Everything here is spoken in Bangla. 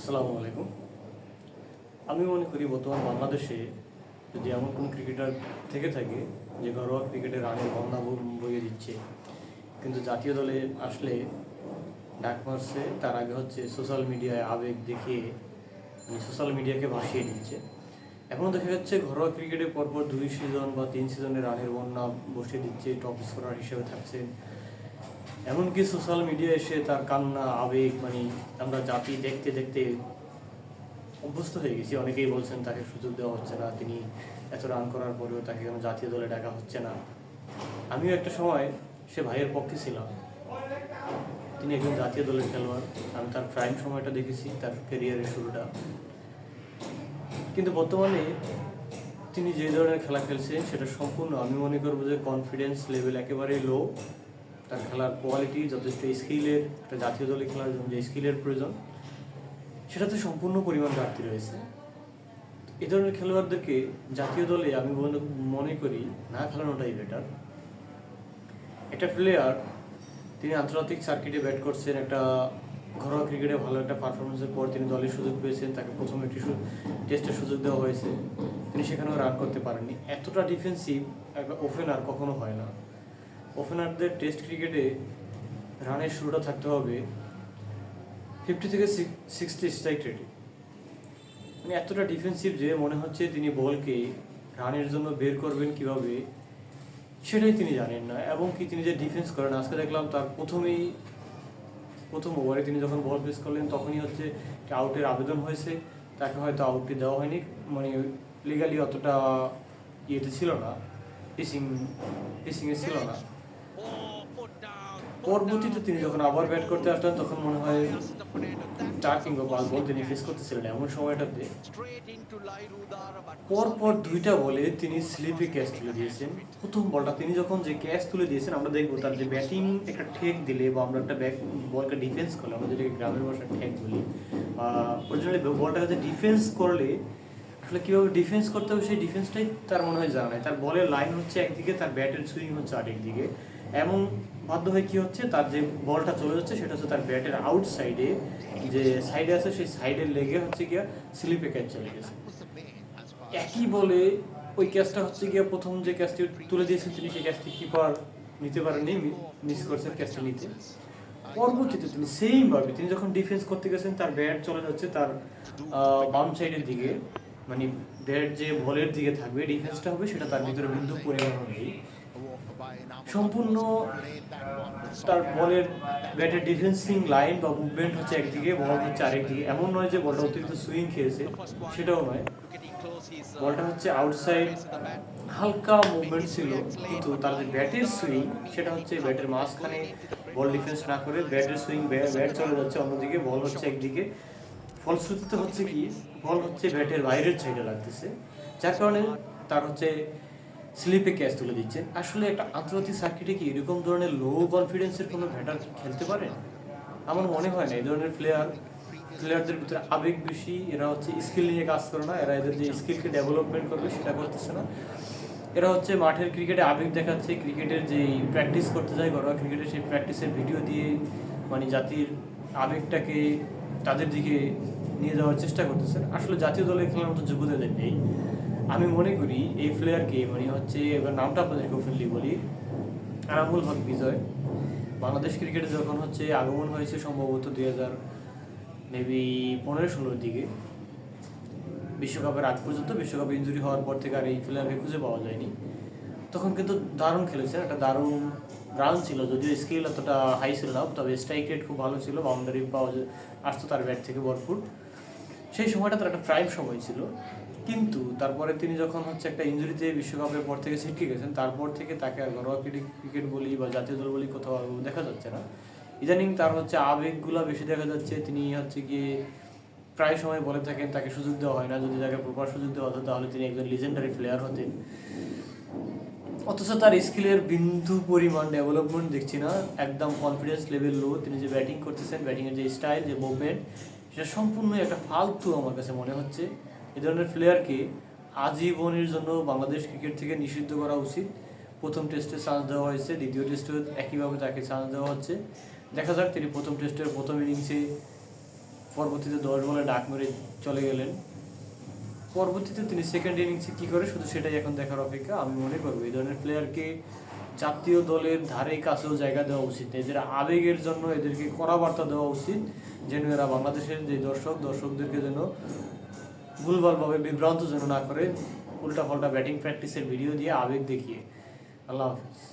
আসসালামু আলাইকুম। আমি মনে করি বর্তমান বাংলাদেশে যদি এমন কোনো ক্রিকেটার থেকে থাকে যে ঘরোয়া ক্রিকেটে রানের বন্যা বইয়ে দিচ্ছে, কিন্তু জাতীয় দলে আসলে ডাক মারছে, তার আগে হচ্ছে সোশ্যাল মিডিয়ায় আবেগ দেখিয়ে সোশ্যাল মিডিয়াকে ভাসিয়ে দিচ্ছে। এখনও দেখা যাচ্ছে ঘরোয়া ক্রিকেটে পরপর দুই সিজন বা তিন সিজনে রানের বন্যা বসিয়ে দিচ্ছে টপ স্কোরার হিসেবে থাকছে এমনকি সোশ্যাল মিডিয়া এসে তার কান্না, আবেগ মানে আমরা জাতি দেখতে দেখতে অভ্যস্ত হয়ে গেছি। অনেকেই বলছেন তাকে সুযোগ দেওয়া হচ্ছে না, তিনি এত রান করার পরেও তাকে কেন জাতীয় দলে ডাকা হচ্ছে না। আমিও একটা সময় সে ভাইয়ের পক্ষে ছিলাম। তিনি একজন জাতীয় দলের খেলোয়াড়। আমি তার প্রাইম সময়টা দেখেছি, তার কেরিয়ারের শুরুটা। কিন্তু বর্তমানে তিনি যে ধরনের খেলা খেলছেন, সেটা সম্পূর্ণ আমি মনে করব যে কনফিডেন্স লেভেল একেবারেই লো তার খেলার কোয়ালিটি যথেষ্ট স্কিলের একটা জাতীয় দলে খেলার জন্য যে স্কিলের প্রয়োজন, সেটাতে সম্পূর্ণ পরিমাণ ঘাটতি রয়েছে। এ ধরনের খেলোয়াড়দেরকে জাতীয় দলে আমি মনে- করি না খেলানোটাই বেটার একটা প্লেয়ার তিনি আন্তর্জাতিক সার্কিটে ব্যাট করছেন, একটা ঘরোয়া ক্রিকেটে ভালো একটা পারফরমেন্সের পর তিনি দলের সুযোগ পেয়েছেন, তাকে প্রথম একটি টেস্টের সুযোগ দেওয়া হয়েছে। তিনি সেখানেও রান করতে পারেননি। এতটা ডিফেন্সিভ একটা ওপেনার কখনো হয় না। ওপেনারদের টেস্ট ক্রিকেটে রানের শুরুটা থাকতে হবে ফিফটি থেকে সিক্সটি স্ট্রাইক রেটে মানে এতটা ডিফেন্সিভ যে মনে হচ্ছে তিনি বলকে রানের জন্য বের করবেন কীভাবে, সেটাই তিনি জানেন না। এবং কি তিনি যে ডিফেন্স করেন, আজকে দেখলাম তার প্রথমেই, প্রথম ওভারে তিনি যখন বল পেস করলেন, তখনই হচ্ছে আউটের আবেদন হয়েছে। তাকে হয়তো আউটটি দেওয়া হয়নি। মানে লিগালি অতটা ইয়েতে ছিল না পিসিং পিসিংয়ে ছিল না। পরবর্তীতে তিনি যখন আবার ব্যাট করতে আসলেন, তখন মনে হয় চার কিংবা পাঁচ বল তিনি ফেস করতেছিলেন এমন সময়টাতে। পরপর দুইটা বলে তিনি স্লিপে ক্যাচ তুলে দিয়েছেন। প্রথম বলটা তিনি যখন যে ক্যাচ তুলে দিয়েছেন, আমরা দেখব তার যে ব্যাটিং একটা ঠেক দিলে বা আমরা একটা ব্যাক বলকে ডিফেন্স করলে, আমরা যেটাকে গ্রামের ভাষায় ঠেক বলি অরিজিনালি বলটাকে যে ডিফেন্স করলে, আসলে কীভাবে ডিফেন্স করতে হবে সেই ডিফেন্সটাই তার মনে হয় জানা নাই। তার বলের লাইন হচ্ছে একদিকে, তার ব্যাটের সুইং হচ্ছে আরেক দিকে এমন বাধ্য হয়ে কি হচ্ছে? তার যে বলটা চলে যাচ্ছে সেটা হচ্ছে তার ব্যাটের আউট সাইডে যে সাইডে আছে সেই সাইডে লেগে হচ্ছে গিয়া স্লিপে ক্যাচ চলে গেছে। একই বলে ওই ক্যাচটা হচ্ছে গিয়া প্রথম যে ক্যাচটি তুলে দিয়েছেন তিনি, সেই ক্যাচটি কিপার নিতে পারেননি মিস করছেন ক্যাচটা নিতে। পরবর্তীতে তিনি সেম ভাবে তিনি যখন ডিফেন্স করতে গেছেন, তার ব্যাট চলে যাচ্ছে তার বাম সাইডের দিকে। মানে ব্যাট যে বলের দিকে থাকবে ডিফেন্সটা হবে, সেটা তার ভিতরে বিন্দু পরিমাণ নেই সম্পূর্ণ তার বলের ব্যাটের ডিফেন্সিং লাইন বা মুভমেন্ট হচ্ছে একদিকে, বল হচ্ছে আরেকদিকে। এমন নয় যে বলটা অতিরিক্ত সুইং খেয়েছে, সেটাও নয়। বলটা হচ্ছে আউটসাইড হালকা মুভমেন্ট ছিল, কিন্তু তার যে ব্যাটের সুইং সেটা হচ্ছে ব্যাটের মাঝখানে বল ডিফেন্স না করে ব্যাটের সুইং ব্যাট চলে যাচ্ছে অন্যদিকে, বল হচ্ছে একদিকে। ফলশ্রুতিতে হচ্ছে কি, বল হচ্ছে ব্যাটের বাইরের সাইডে লাগতেছে, যার কারণে তার হচ্ছে স্লিপে ক্যাচ তুলে দিচ্ছেন আসলে একটা আন্তর্জাতিক সার্কিটে কি এরকম ধরনের লো কনফিডেন্সের কোনো ব্যাটার খেলতে পারে? আমার মনে হয় না, এই ধরনের প্লেয়ার প্লেয়ারদের ভিতরে আবেগ বেশি, এরা হচ্ছে স্কিল নিয়ে কাজ করে না, এরা এদের যে স্কিলকে ডেভেলপমেন্ট করবে সেটা করতেছে না। এরা হচ্ছে মাঠের ক্রিকেটে আবেগ দেখাচ্ছে ক্রিকেটের যে প্র্যাকটিস করতে যায় ঘরোয়া ক্রিকেটের সেই প্র্যাকটিসের ভিডিও দিয়ে মানে জাতির আবেগটাকে তাদের দিকে নিয়ে যাওয়ার চেষ্টা করতেছেন। আসলে জাতীয় দলে খেলার মতো যোগ্যতা নেই। আমি মনে করি এই প্লেয়ারকে মানে হচ্ছে এবার নামটা আপনাদেরকে ওপেনলি বলি, আরামুল হক বিজয়। বাংলাদেশ ক্রিকেটে যখন হচ্ছে আগমন হয়েছে সম্ভবত দুই হাজার মেবি পনেরো ষোলোর দিকে, বিশ্বকাপের আগ পর্যন্ত বিশ্বকাপ ইঞ্জুরি হওয়ার পর থেকে আর এই প্লেয়ারকে খুঁজে পাওয়া যায়নি। তখন কিন্তু দারুণ খেলেছে, একটা দারুণ রান ছিল। যদিও স্কিল অতটা হাই ছিল না, তবে স্ট্রাইক রেট খুব ভালো ছিল বাউন্ডারি পাওয়া আসতো তার ব্যাট থেকে ভরপুর। সেই সময়টা তার একটা প্রাইম সময় ছিল। কিন্তু তারপরে তিনি যখন হচ্ছে একটা ইঞ্জুরিতে বিশ্বকাপের পর থেকে ছিটকে গেছেন, তারপর থেকে তাকে আর ঘরোয়া ক্রিকেট ক্রিকেট বলি বা জাতীয় দল বলি কোথাও দেখা যাচ্ছে না। ইদানিং তার হচ্ছে আবেগগুলো বেশি দেখা যাচ্ছে। তিনি হচ্ছে গিয়ে প্রায় সময় বলে থাকেন, তাকে সুযোগ দেওয়া হয় না। যদি তাকে প্রপার সুযোগ দেওয়া হতো, তাহলে তিনি একজন লিজেন্ডারি প্লেয়ার হতেন। অথচ তার স্কিলের বিন্দু পরিমাণ ডেভেলপমেন্ট দেখছি না। একদম কনফিডেন্স লেভেল লো তিনি যে ব্যাটিং করতেছেন ব্যাটিংয়ের যে স্টাইল যে মুভমেন্ট সেটা সম্পূর্ণ একটা ফালতু আমার কাছে মনে হচ্ছে। এ ধরনের প্লেয়ারকে আজীবনের জন্য বাংলাদেশ ক্রিকেট থেকে নিষিদ্ধ করা উচিত। প্রথম টেস্টে চান্স দেওয়া হয়েছে, দ্বিতীয় টেস্টেও একইভাবে তাকে চান্স দেওয়া হচ্ছে। দেখা যাক তিনি প্রথম টেস্টের প্রথম ইনিংসে পরবর্তীতে দশ বলে ডাক মেরে চলে গেলেন। পরবর্তীতে তিনি সেকেন্ড ইনিংসে কী করে? শুধু সেটাই এখন দেখার অপেক্ষা। আমি মনে করব, এই ধরনের প্লেয়ারকে জাতীয় দলের ধারে কাছেও জায়গা দেওয়া উচিত এদের আবেগের জন্য এদেরকে কড়া বার্তা দেওয়া উচিত যেন এরা বাংলাদেশের যে দর্শক, দর্শকদেরকে যেন ভুলভালভাবে বিভ্রান্ত যেন না করে উল্টা পাল্টা ব্যাটিং প্র্যাকটিসের ভিডিও দিয়ে আবেগ দেখিয়ে। আল্লাহ হাফিজ।